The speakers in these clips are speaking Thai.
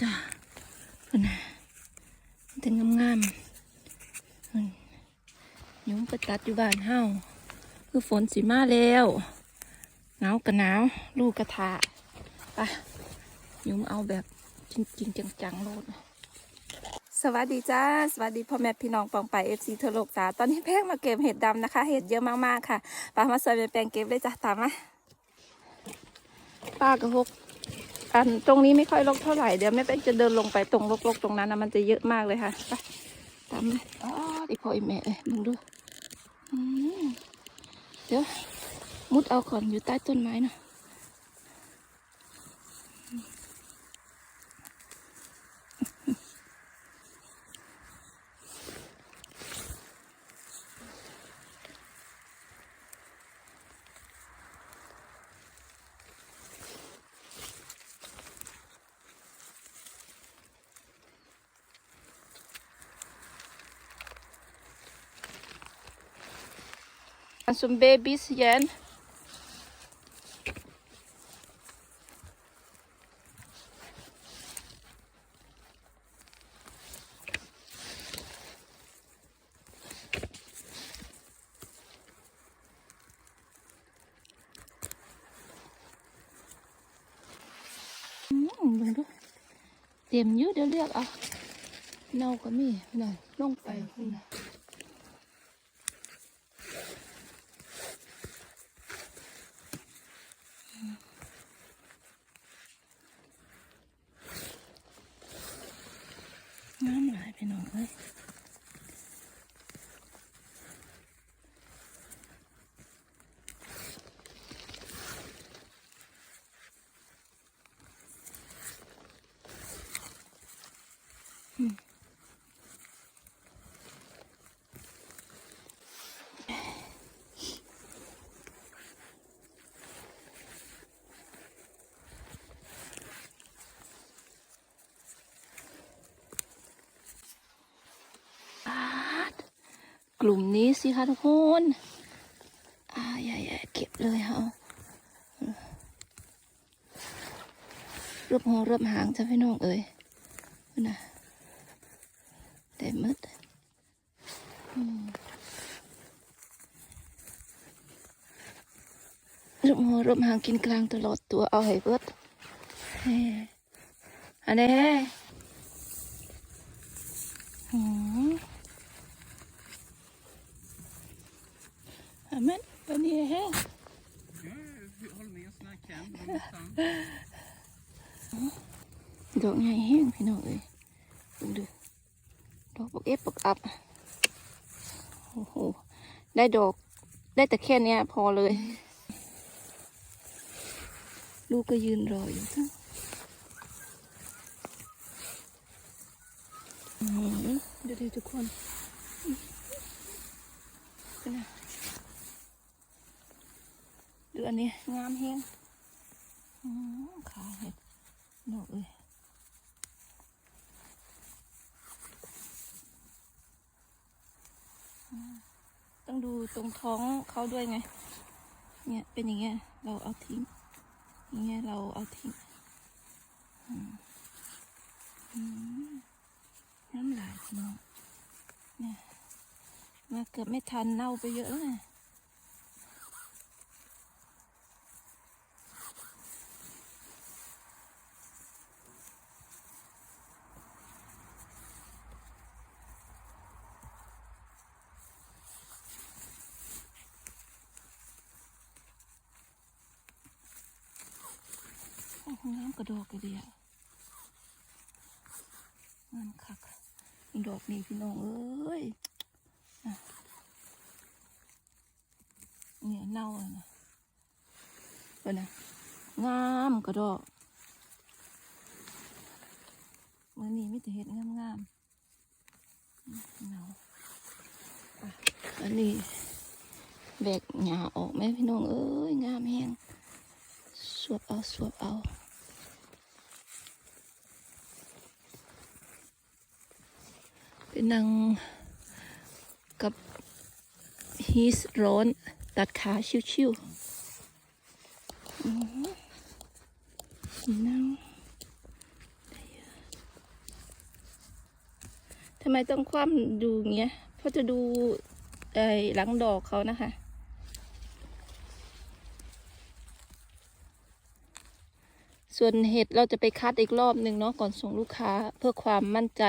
จ้าเพิ่นน่ะมันถึงงามๆเพิ่นยุ้มไปตัดอยู่บ้านเฮาคือฝนสิมาแล้วหนาวกับหนาว ลูกกระทะไปยุ้มเอาแบบจริงๆจังๆโลดสวัสดีจ้า สวัสดีพ่อแม่พี่น้องปองไปเอฟซีทั่วโลกจ้าตอนนี้แพงมาเก็บเห็ดดำนะคะ เห็ดเยอะมากๆค่ะปามาซอยเป็นแปลงเก็บเลยจ้ะตามมาป้ากระหก อัน ตรงนี้ไม่ค่อยรกเท่าไหร่เดี๋ยวแม่แป้งจะเดินลงไปตรงรกๆตรงนั้นนะมันจะเยอะมากเลยค่ะไปตามไปอ๋อไอพ่อไอแม่เอ้ยมึงดูเดี๋ยวมุดเอาก่อนอยู่ใต้ต้นไม้นะ Some babies igen. Mm, ดูเต็มอยู่เดี๋ยวเลือกเอาเน่าก็มีน่ะลงไปน่ะ น้ำหลายไปหน่อยเลยอืมปาด กลุ่มนี้สิคะทุกคนอ่าใหญ่ๆเก็บเลยเอารูปหัวรูปหางจะพี่น้องเอ้ยนะแต่มืดอืม รูปหัวรูปหางกินกลางตลอดตัวเอาให้เบิดเฮ้อันนี้อืม Amen, vad ni är här. Ja, vi håller med och snackar. Det var sant. ดอกใหญ่แห้งพี่น้องเอ้ยดูดูดอกปกเอฟปกอัพโอ้โหได้ดอกได้แต่แค่นี้พอเลย ลูกก็ยืนรออยู่ซะอื้อหือเดี๋ยวๆทุกคนดูนะดูอันนี้งามแห้งอื้อขาเห็ดดอกเอ้ยต้องดูตรงท้องเขาด้วยไง เนี่ยเป็นอย่างเงี้ย เราเอาทิ้งอย่าง เงี้ยเราเอาทิ้งน้ำไหลเน้องเนี่ยมาเกือบไม่ทันเน่าไปเยอะแล้วไง กระดอกกระเดียมันคักดอกนี้พี่น้องเอ้ยเนี่ยเน่าอะนะเป็นนะงามกระดอกวันนี้ไมิแต่เห็ดงามงามเน่าอันนี้แบกหญ้าออกไหมพี่น้องเอ้ยงามแห้งสวบเอาสวบเอา เป็ นนางกับฮีสร้อนตัดขาชิวๆนั่งทำไมต้องคว่ำดูเงี้ย เพราะจะดูไอ้หลังดอกเขานะคะส่วนเห็ดเราจะไปคัดอีกรอบหนึ่งเนาะก่อนส่งลูกค้าเพื่อความมั่นใจ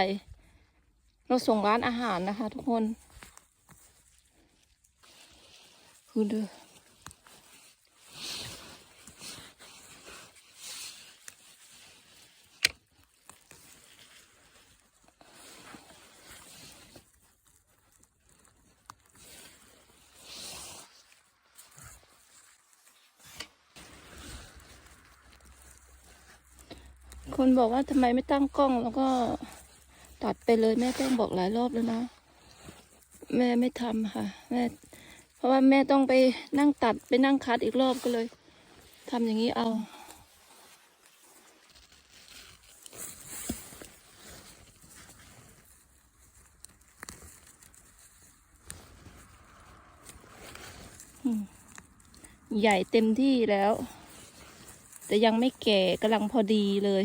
เราส่งร้านอาหารนะคะ ทุกคนคือเด้อคนบอกว่าทำไมไม่ตั้งกล้องแล้วก็ ตัดไปเลยแม่แป้งบอกหลายรอบแล้วนะแม่ไม่ทำค่ะ แม่เพราะว่าแม่ต้องไปนั่งตัดไปนั่งคัดอีกรอบก็เลยทำอย่างนี้เอาใหญ่เต็มที่แล้ว แต่ยังไม่แก่กำลังพอดีเลย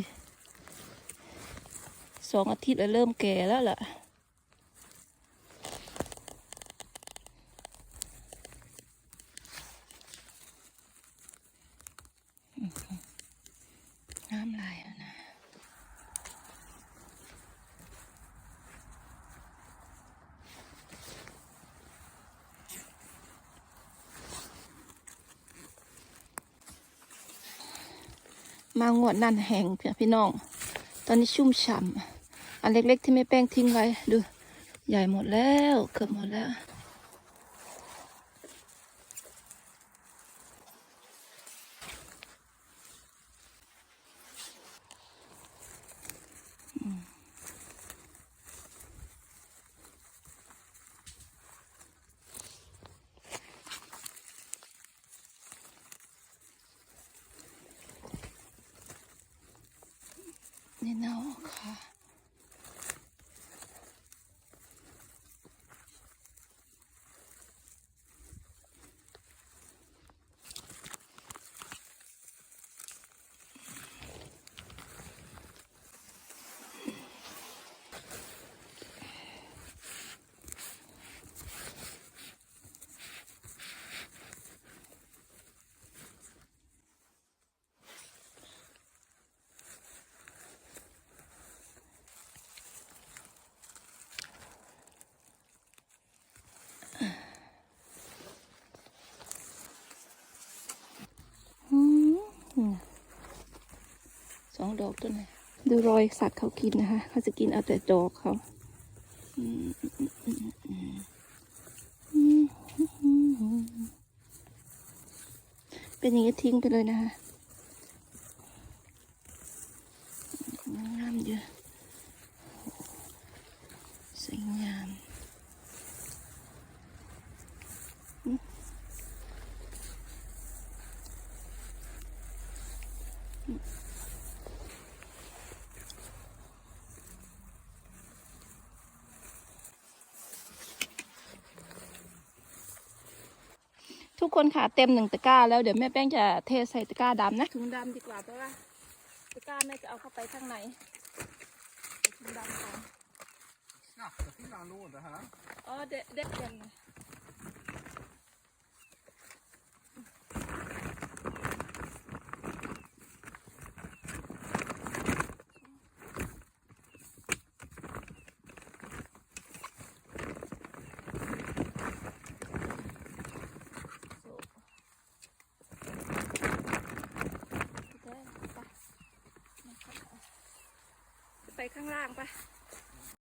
สองอาทิตย์แล้วเริ่มแก่แล้วล่ะน้ำลายแล้วนะมางวดนั่นแห้งเพื่อนพี่น้อง ตอนนี้ชุ่มฉ่ำ อันเล็กๆ ที่ไม่แป้งทิ้งไว้ดู ใหญ่หมดแล้วเกือบหมดแล้ว นี่เนาค่ะ สองดอกตัวไหนดูรอยสัตว์เขากินนะคะ เขาจะกินเอาแต่ดอกเขาเป็นอย่างนี้ทิ้งไปเลยนะคะงามเยอะสวยงาม ทุกคนค่ะเต็มหนึ่งตะกร้าแล้วเดี๋ยวแม่แป้งจะเทใส่ตะกร้าดำนะถุงดำดีกว่าเพราะว่าตะกร้าแม่จะเอาเข้าไปข้างในถุงดำก่อน Snabbt till en låda här. อ๋อเด็ดเด็ดกัน ไปข้างล่างปะ